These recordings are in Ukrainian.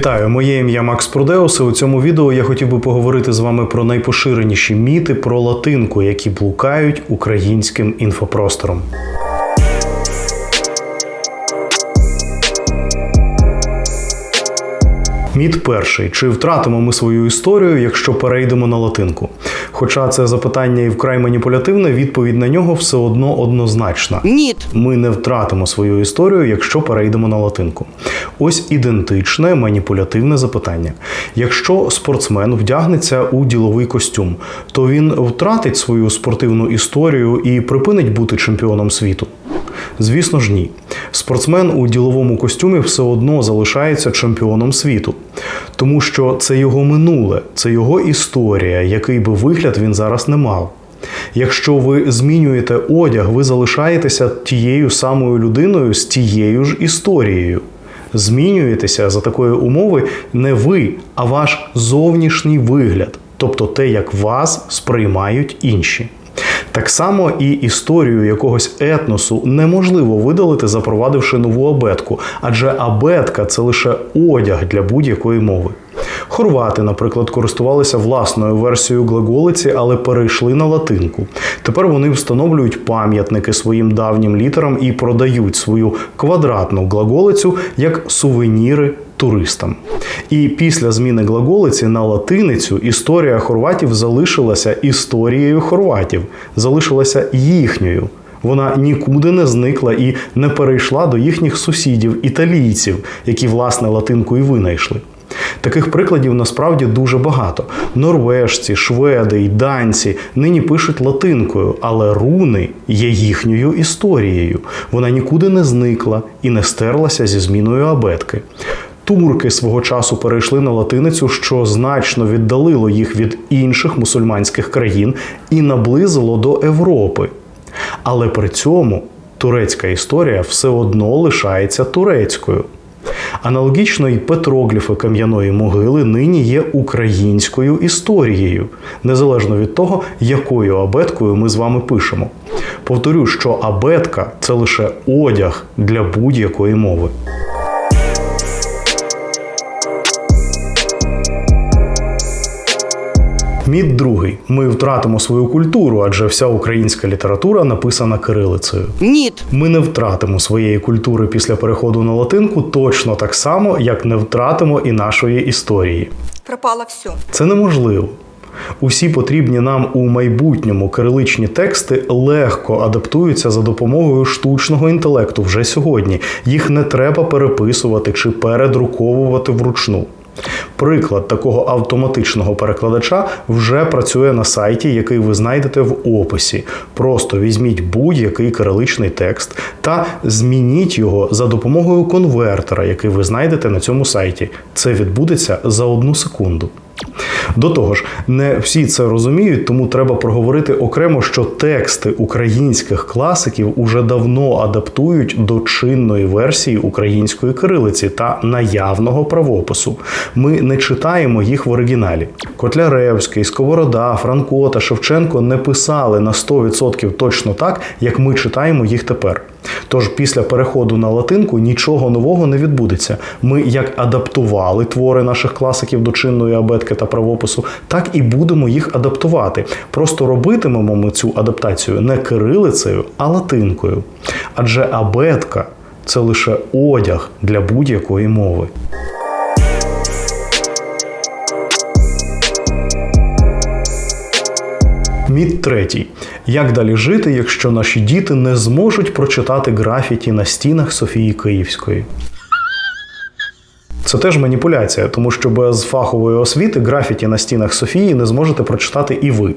Вітаю, моє ім'я Макс Прудеус. і У цьому відео я хотів би поговорити з вами про найпоширеніші міти про латинку, які блукають українським інфопростором. Міт перший: чи втратимо ми свою історію, якщо перейдемо на латинку? Хоча це запитання і вкрай маніпулятивне, відповідь на нього все одно однозначна. Ні, Ми не втратимо свою історію, якщо перейдемо на латинку. Ось ідентичне маніпулятивне запитання. Якщо спортсмен вдягнеться у діловий костюм, то він втратить свою спортивну історію і припинить бути чемпіоном світу. Звісно ж, ні. Спортсмен у діловому костюмі все одно залишається чемпіоном світу, тому що це його минуле, це його історія, який би вигляд він зараз не мав. Якщо ви змінюєте одяг, ви залишаєтеся тією самою людиною з тією ж історією. Змінюєтеся за такої умови не ви, а ваш зовнішній вигляд, тобто те, як вас сприймають інші. Так само і історію якогось етносу неможливо видалити, запровадивши нову абетку, адже абетка це лише одяг для будь-якої мови. Хорвати, наприклад, користувалися власною версією глаголиці, але перейшли на латинку. Тепер вони встановлюють пам'ятники своїм давнім літерам і продають свою квадратну глаголицю як сувеніри туристам. І після зміни глаголиці на латиницю історія хорватів залишилася історією хорватів, залишилася їхньою. Вона нікуди не зникла і не перейшла до їхніх сусідів, італійців, які власне латинку і винайшли. Таких прикладів насправді дуже багато. Норвежці, шведи й данці нині пишуть латинкою, але руни є їхньою історією. Вона нікуди не зникла і не стерлася зі зміною абетки. Турки свого часу перейшли на латиницю, що значно віддалило їх від інших мусульманських країн і наблизило до Європи. Але при цьому турецька історія все одно лишається турецькою. Аналогічно і петрогліфи кам'яної могили нині є українською історією, незалежно від того, якою абеткою ми з вами пишемо. Повторю, що абетка це лише одяг для будь-якої мови. Міт другий: ми втратимо свою культуру, адже вся українська література написана кирилицею. Ніт. Ми не втратимо своєї культури після переходу на латинку точно так само, як не втратимо і нашої історії. пропало все. Це неможливо. Усі потрібні нам у майбутньому кириличні тексти легко адаптуються за допомогою штучного інтелекту вже сьогодні. Їх не треба переписувати чи передруковувати вручну. Приклад такого автоматичного перекладача вже працює на сайті, який ви знайдете в описі. Просто візьміть будь-який кириличний текст та змініть його за допомогою конвертера, який ви знайдете на цьому сайті. Це відбудеться за одну секунду. До того ж, не всі це розуміють, тому треба проговорити окремо, що тексти українських класиків уже давно адаптують до чинної версії української кирилиці та наявного правопису. Ми не читаємо їх в оригіналі. Котляревський, Сковорода, Франко та Шевченко не писали на 100% точно так, як ми читаємо їх тепер. Тож після переходу на латинку нічого нового не відбудеться. Ми як адаптували твори наших класиків до чинної абетки та правопису, так і будемо їх адаптувати. Просто робитимемо ми цю адаптацію не кирилицею, а латинкою. Адже абетка це лише одяг для будь-якої мови. Міт третій. Як далі жити, якщо наші діти не зможуть прочитати графіті на стінах Софії Київської? Це теж маніпуляція, тому що без фахової освіти графіті на стінах Софії не зможете прочитати і ви.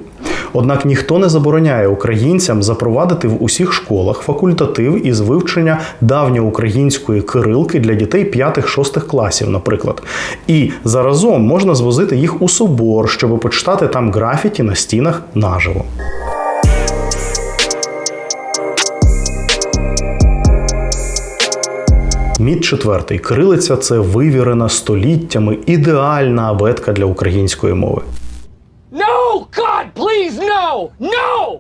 Однак ніхто не забороняє українцям запровадити в усіх школах факультатив із вивчення давньоукраїнської кирилки для дітей 5-6 класів, наприклад. І заразом можна звозити їх у собор, щоб почитати там графіті на стінах наживо. Міт четвертий. Кирилиця це вивірена століттями ідеальна абетка для української мови. No! God, please, no! No!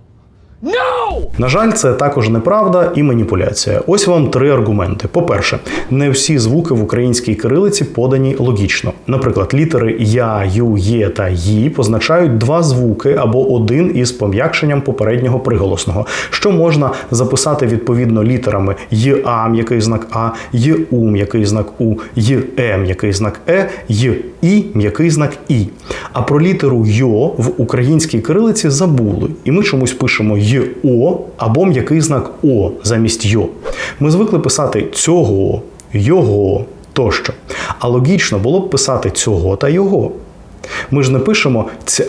На жаль, це також неправда і маніпуляція. Ось вам три аргументи. По-перше, не всі звуки в українській кирилиці подані логічно. Наприклад, літери я, ю, є та ї позначають два звуки або один із пом'якшенням попереднього приголосного, що можна записати відповідно літерами й-а, м'який знак А, й-у, м'який знак У, й-е, м'який знак Е, й-і, м'який знак І. А про літеру йо в українській кирилиці забули, і ми чомусь пишемо й-о або м'який знак О замість йо. Ми звикли писати цього, його тощо. А логічно було б писати цього та його. Ми ж не пишемо ця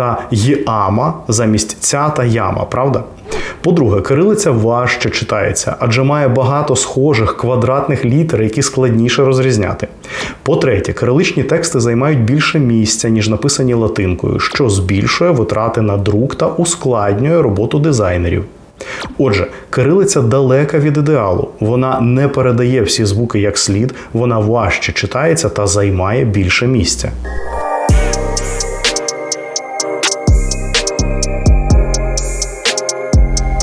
та єама замість ця та яма, правда? По-друге, кирилиця важче читається, адже має багато схожих квадратних літер, які складніше розрізняти. По-третє, кириличні тексти займають більше місця, ніж написані латинкою, що збільшує витрати на друк та ускладнює роботу дизайнерів. Отже, кирилиця далека від ідеалу. Вона не передає всі звуки як слід, вона важче читається та займає більше місця.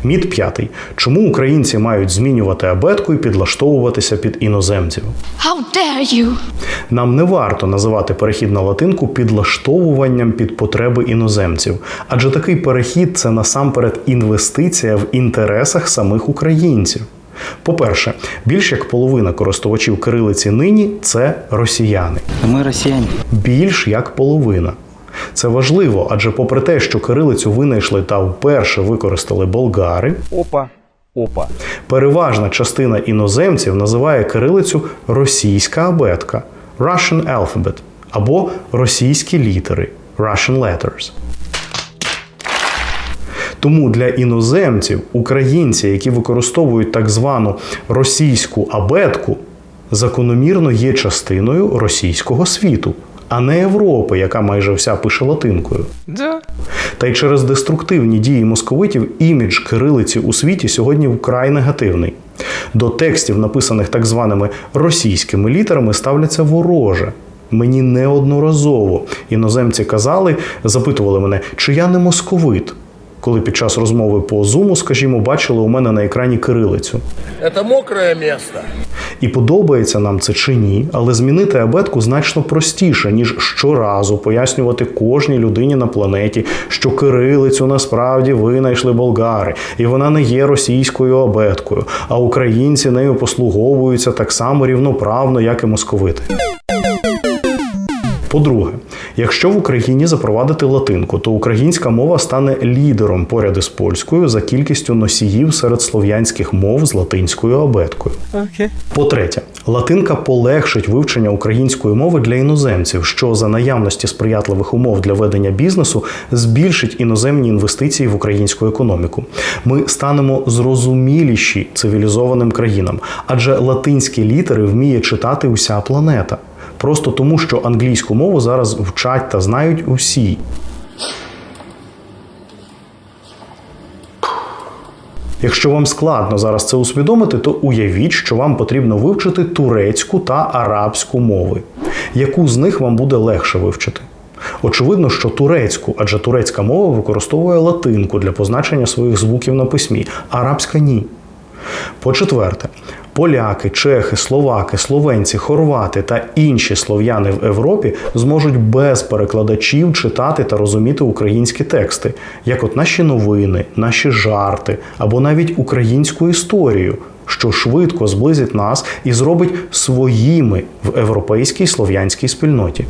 Міт п'ятий. Чому українці мають змінювати абетку і підлаштовуватися під іноземців? How dare you! Нам не варто називати перехід на латинку підлаштовуванням під потреби іноземців, адже такий перехід це насамперед інвестиція в інтересах самих українців. По-перше, більш як половина користувачів кирилиці нині це росіяни. Мы россияне. Більш як половина. Це важливо, адже попри те, що кирилицю винайшли та вперше використали болгари, Опа, опа. переважна частина іноземців називає кирилицю російська абетка Russian alphabet або російські літери Russian letters. Тому для іноземців, українці, які використовують так звану російську абетку, закономірно є частиною російського світу, а не Європи, яка майже вся пише латинкою. Да. Та й через деструктивні дії московитів імідж кирилиці у світі сьогодні вкрай негативний. До текстів, написаних так званими російськими літерами, ставляться вороже. Мені неодноразово іноземці казали, запитували мене, чи я не московит, коли під час розмови по зуму, скажімо, бачили у мене на екрані кирилицю. Это мокрое место. І подобається нам це чи ні, але змінити абетку значно простіше, ніж щоразу пояснювати кожній людині на планеті, що кирилицю насправді винайшли болгари, і вона не є російською абеткою, а українці нею послуговуються так само рівноправно, як і московити. По-друге, якщо в Україні запровадити латинку, то українська мова стане лідером поряд із польською за кількістю носіїв серед слов'янських мов з латинською абеткою. Окей. По-третє, латинка полегшить вивчення української мови для іноземців, що за наявності сприятливих умов для ведення бізнесу збільшить іноземні інвестиції в українську економіку. Ми станемо зрозуміліші цивілізованим країнам, адже латинські літери вміє читати уся планета. Просто тому, що англійську мову зараз вчать та знають усі. Якщо вам складно зараз це усвідомити, то уявіть, що вам потрібно вивчити турецьку та арабську мови. Яку з них вам буде легше вивчити? Очевидно, що турецьку, адже турецька мова використовує латинку для позначення своїх звуків на письмі, арабська ні. По-четверте, поляки, чехи, словаки, словенці, хорвати та інші слов'яни в Європі зможуть без перекладачів читати та розуміти українські тексти, як от наші новини, наші жарти або навіть українську історію, що швидко зблизить нас і зробить своїми в європейській слов'янській спільноті.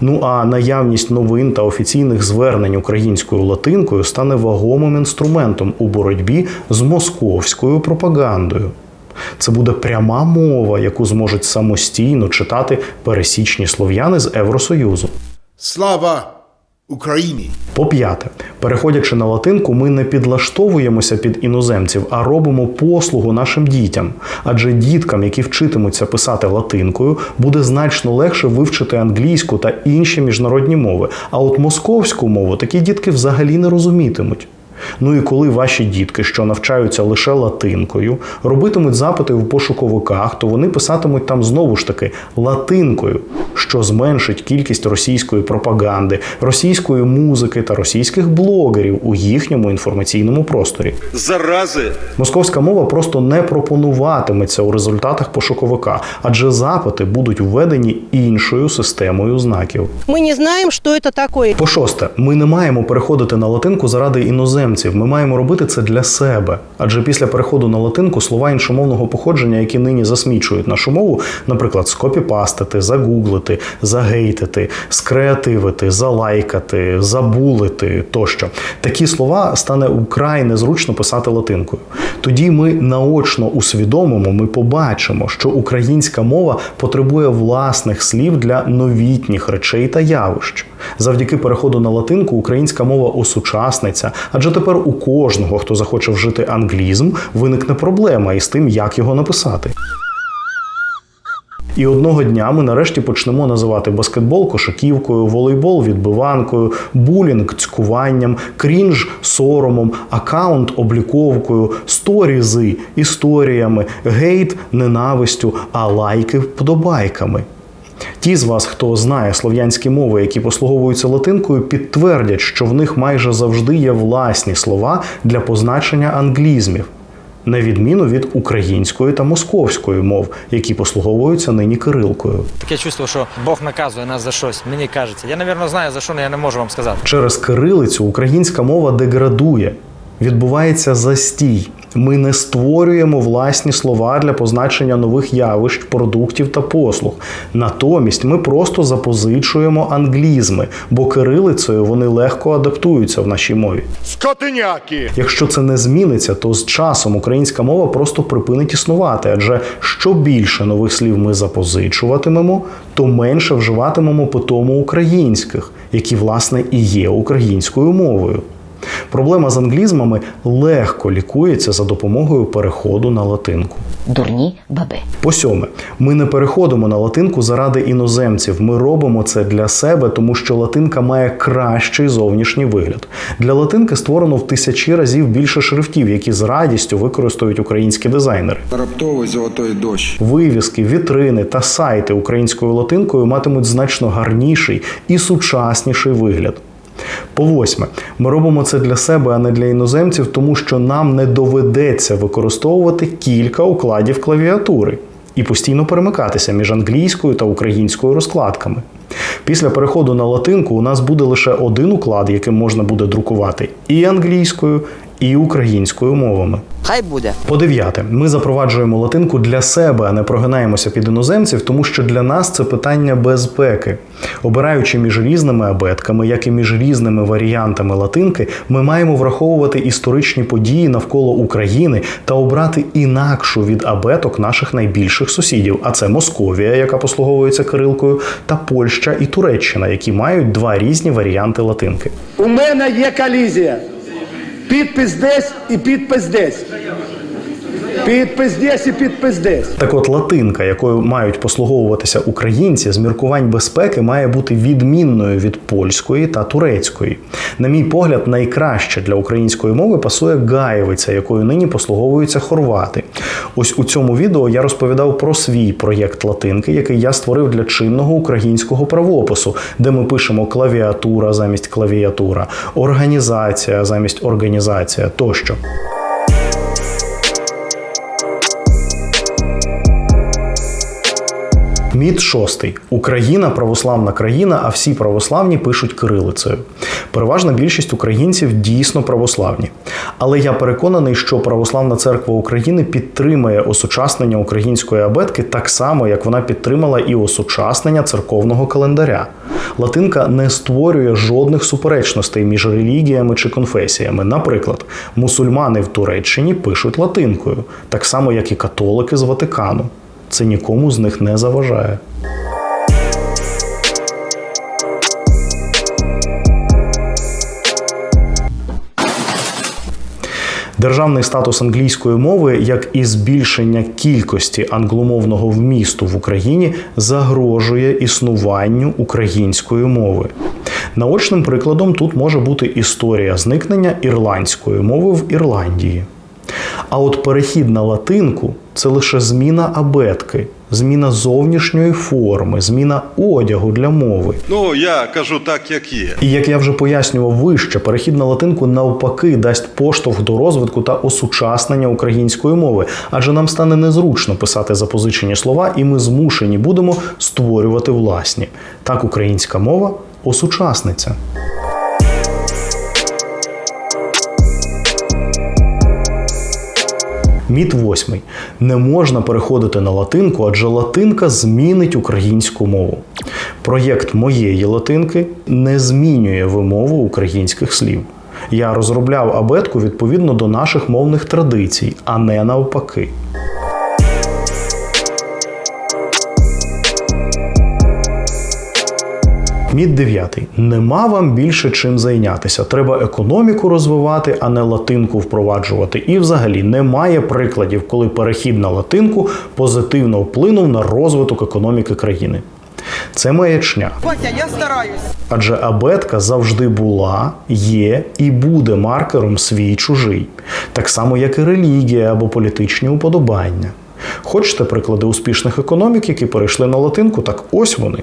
Ну а наявність новин та офіційних звернень українською латинкою стане вагомим інструментом у боротьбі з московською пропагандою. Це буде пряма мова, яку зможуть самостійно читати пересічні слов'яни з Євросоюзу. Слава Україні! По-п'яте, переходячи на латинку, ми не підлаштовуємося під іноземців, а робимо послугу нашим дітям. Адже діткам, які вчитимуться писати латинкою, буде значно легше вивчити англійську та інші міжнародні мови. А от московську мову такі дітки взагалі не розумітимуть. Ну і коли ваші дітки, що навчаються лише латинкою, робитимуть запити в пошуковиках, то вони писатимуть там знову ж таки латинкою, що зменшить кількість російської пропаганди, російської музики та російських блогерів у їхньому інформаційному просторі. Зарази! Московська мова просто не пропонуватиметься у результатах пошуковика, адже запити будуть введені іншою системою знаків. Мы не знаем, что это такое. По шосте, ми не маємо переходити на латинку заради іноземців. Ми маємо робити це для себе. Адже після переходу на латинку слова іншомовного походження, які нині засмічують нашу мову, наприклад, скопіпастити, загуглити, загейтити, скреативити, залайкати, забулити тощо. Такі слова стане украй незручно писати латинкою. Тоді ми наочно усвідомимо, ми побачимо, що українська мова потребує власних слів для новітніх речей та явищ. Завдяки переходу на латинку українська мова осучасниться, адже тепер у кожного, хто захоче вжити англізм, виникне проблема із тим, як його написати. І одного дня ми нарешті почнемо називати баскетбол кошиківкою, волейбол відбиванкою, булінг цькуванням, крінж соромом, акаунт обліковкою, сторізи історіями, гейт ненавистю, а лайки вподобайками. Ті з вас, хто знає слов'янські мови, які послуговуються латинкою, підтвердять, що в них майже завжди є власні слова для позначення англізмів, на відміну від української та московської мов, які послуговуються нині кирилкою. Таке чувство, що Бог наказує нас за щось. Мені кажеться. Я, напевно, знаю за що, але я не можу вам сказати. Через кирилицю українська мова деградує, відбувається застій. Ми не створюємо власні слова для позначення нових явищ, продуктів та послуг. Натомість ми просто запозичуємо англізми, бо кирилицею вони легко адаптуються в нашій мові. Скотиняки! Якщо це не зміниться, то з часом українська мова просто припинить існувати. Адже що більше нових слів ми запозичуватимемо, то менше вживатимемо питому українських, які власне і є українською мовою. Проблема з англізмами легко лікується за допомогою переходу на латинку. Дурні баби. По сьоме, ми не переходимо на латинку заради іноземців. Ми робимо це для себе, тому що латинка має кращий зовнішній вигляд. Для латинки створено в тисячі разів більше шрифтів, які з радістю використають українські дизайнери. Раптовий золотой дощ. Вивіски, вітрини та сайти українською латинкою матимуть значно гарніший і сучасніший вигляд. По восьме, ми робимо це для себе, а не для іноземців, тому що нам не доведеться використовувати кілька укладів клавіатури і постійно перемикатися між англійською та українською розкладками. Після переходу на латинку у нас буде лише один уклад, яким можна буде друкувати і англійською, і українською мовами. Хай буде. По дев'яте, ми запроваджуємо латинку для себе, а не прогинаємося під іноземців, тому що для нас це питання безпеки. Обираючи між різними абетками, як і між різними варіантами латинки, ми маємо враховувати історичні події навколо України та обрати інакшу від абеток наших найбільших сусідів. А це Московія, яка послуговується кирилкою, та Польща і Туреччина, які мають два різні варіанти латинки. У мене є колізія. Підпис десь і підпис десь. Підпис десь і підпис десь. Так от латинка, якою мають послуговуватися українці, з міркувань безпеки має бути відмінною від польської та турецької. На мій погляд, найкраще для української мови пасує гаєвиця, якою нині послуговуються хорвати. Ось у цьому відео я розповідав про свій проєкт латинки, який я створив для чинного українського правопису, де ми пишемо клавіатура замість клавіатура, організація замість організація тощо. Міт шостий. Україна православна країна, а всі православні пишуть кирилицею. Переважна більшість українців дійсно православні. Але я переконаний, що Православна церква України підтримує осучаснення української абетки так само, як вона підтримала і осучаснення церковного календаря. Латинка не створює жодних суперечностей між релігіями чи конфесіями. Наприклад, мусульмани в Туреччині пишуть латинкою, так само як і католики з Ватикану. Це нікому з них не заважає. Державний статус англійської мови, як і збільшення кількості англомовного вмісту в Україні, загрожує існуванню української мови. Наочним прикладом тут може бути історія зникнення ірландської мови в Ірландії. А от перехід на латинку це лише зміна абетки, зміна зовнішньої форми, зміна одягу для мови. Ну, я кажу так, як є. І як я вже пояснював вище, перехід на латинку навпаки дасть поштовх до розвитку та осучаснення української мови, адже нам стане незручно писати запозичені слова, і ми змушені будемо створювати власні. Так українська мова осучасниться. Міт восьмий. Не можна переходити на латинку, адже латинка змінить українську мову. Проєкт моєї латинки не змінює вимову українських слів. Я розробляв абетку відповідно до наших мовних традицій, а не навпаки. Міт дев'ятий. Нема вам більше чим зайнятися. Треба економіку розвивати, а не латинку впроваджувати. І взагалі немає прикладів, коли перехід на латинку позитивно вплинув на розвиток економіки країни. Це маячня. Батя, я стараюсь. Адже абетка завжди була, є і буде маркером свій чужий, так само як і релігія або політичні уподобання. Хочете приклади успішних економік, які перейшли на латинку? Так ось вони: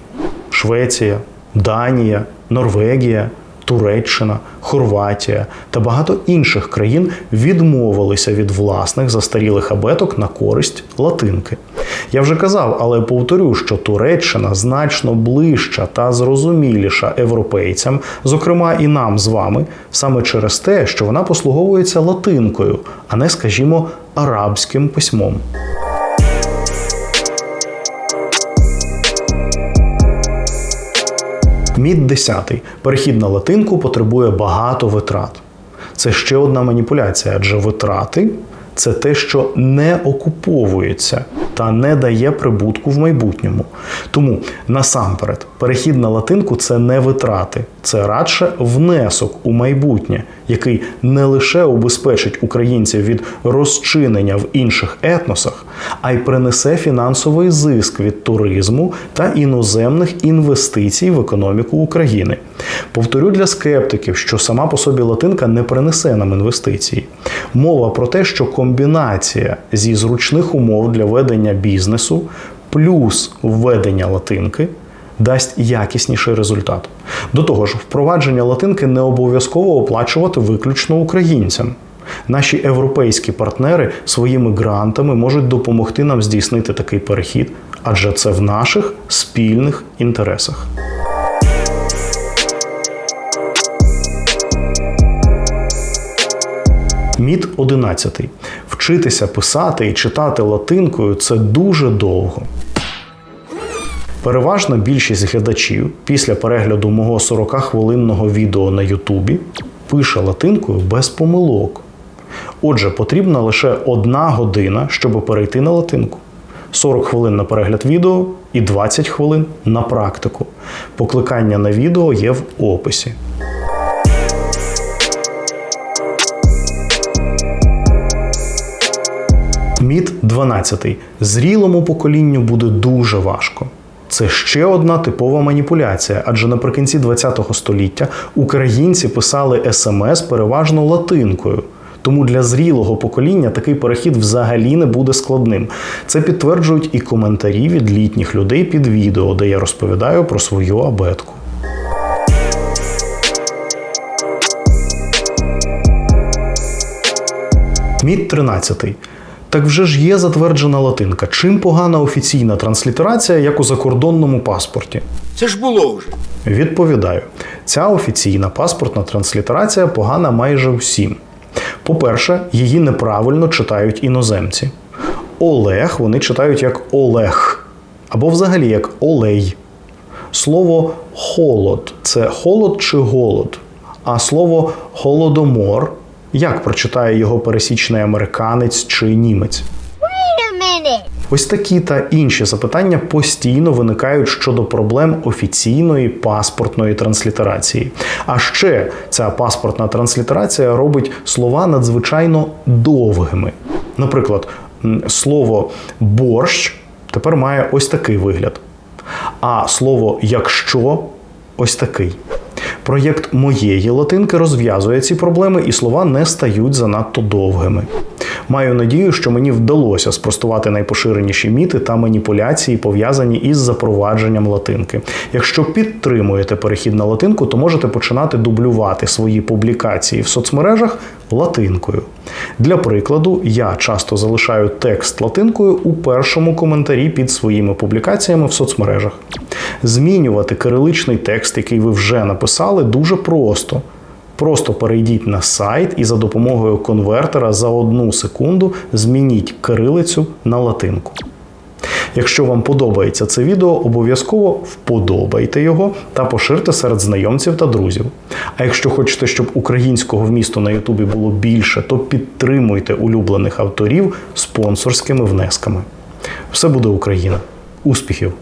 Швеція, Данія, Норвегія, Туреччина, Хорватія та багато інших країн відмовилися від власних застарілих абеток на користь латинки. Я вже казав, але повторю, що Туреччина значно ближча та зрозуміліша європейцям, зокрема і нам з вами, саме через те, що вона послуговується латинкою, а не, скажімо, арабським письмом. Міт 10. Перехід на латинку потребує багато витрат. Це ще одна маніпуляція, адже витрати це те, що не окуповується та не дає прибутку в майбутньому. Тому насамперед, перехід на латинку це не витрати, це радше внесок у майбутнє, який не лише убезпечить українців від розчинення в інших етносах, а й принесе фінансовий зиск від туризму та іноземних інвестицій в економіку України. Повторю для скептиків, що сама по собі латинка не принесе нам інвестиції. Мова про те, що комбінація зі зручних умов для ведення бізнесу плюс введення латинки дасть якісніший результат. До того ж, впровадження латинки не обов'язково оплачувати виключно українцям. Наші європейські партнери своїми грантами можуть допомогти нам здійснити такий перехід, адже це в наших спільних інтересах. Міт 11. Вчитися писати і читати латинкою це дуже довго. Переважна більшість глядачів після перегляду мого 40-хвилинного відео на Ютубі пише латинкою без помилок. Отже, потрібна лише одна година, щоб перейти на латинку. 40 хвилин на перегляд відео і 20 хвилин на практику. Покликання на відео є в описі. Міт 12. Зрілому поколінню буде дуже важко. Це ще одна типова маніпуляція, адже наприкінці ХХ століття українці писали смс переважно латинкою. Тому для зрілого покоління такий перехід взагалі не буде складним. Це підтверджують і коментарі від літніх людей під відео, де я розповідаю про свою абетку. Міт 13. Так вже ж є затверджена латинка. Чим погана офіційна транслітерація, як у закордонному паспорті? Це ж було вже. Відповідаю, ця офіційна паспортна транслітерація погана майже всім. По-перше, її неправильно читають іноземці. Олег вони читають як Олег, або взагалі як Олей. Слово холод це холод чи голод. А слово холодомор як прочитає його пересічний американець чи німець? Ось такі та інші запитання постійно виникають щодо проблем офіційної паспортної транслітерації. А ще ця паспортна транслітерація робить слова надзвичайно довгими. Наприклад, слово борщ тепер має ось такий вигляд, а слово якщо ось такий. Проєкт моєї латинки розв'язує ці проблеми, і слова не стають занадто довгими. Маю надію, що мені вдалося спростувати найпоширеніші міти та маніпуляції, пов'язані із запровадженням латинки. Якщо підтримуєте перехід на латинку, то можете починати дублювати свої публікації в соцмережах латинкою. Для прикладу, я часто залишаю текст латинкою у першому коментарі під своїми публікаціями в соцмережах. Змінювати кириличний текст, який ви вже написали, дуже просто. Просто перейдіть на сайт і за допомогою конвертера за одну секунду змініть кирилицю на латинку. Якщо вам подобається це відео, обов'язково вподобайте його та поширте серед знайомців та друзів. А якщо хочете, щоб українського вмісту на Ютубі було більше, то підтримуйте улюблених авторів спонсорськими внесками. Все буде Україна! Успіхів!